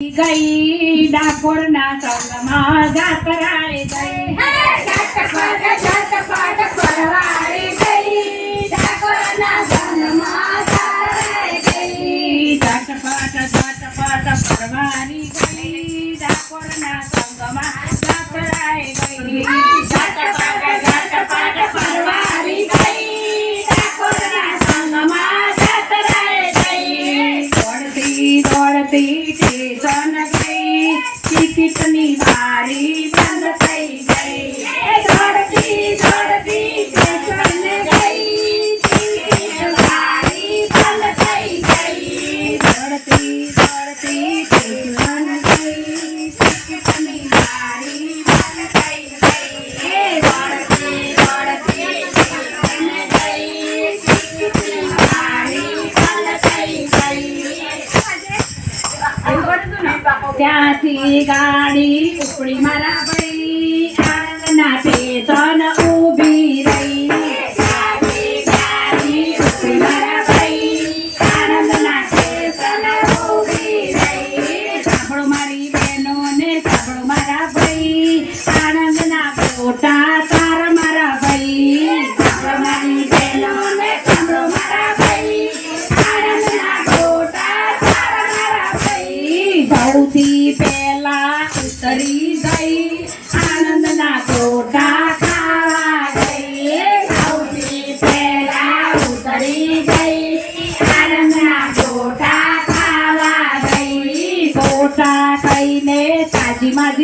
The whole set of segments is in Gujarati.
गाई डाकोड ना चावला माझा कराळे गाई. ગાડી ઉપડી મારા ભાઈ. આનંદના પેતન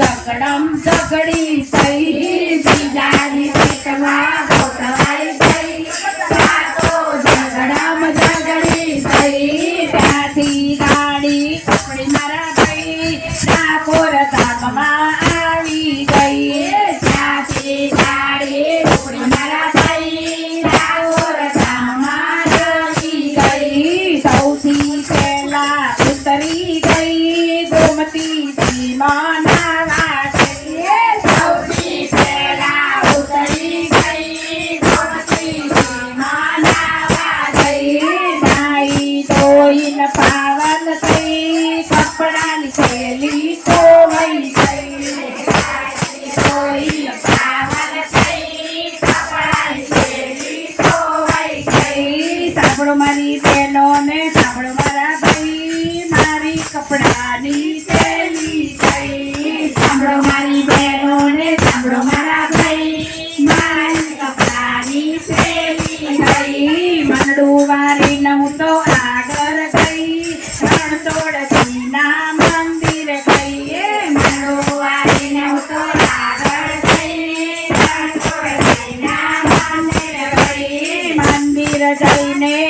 साकडाम साकडी કપડાની થઈ. સાંભળો મારી બહેનો ને સાંભળો મારા આગળ ગઈ. રણછોડથી ના મંદિર મંદિર ગઈ. મંદિર જઈને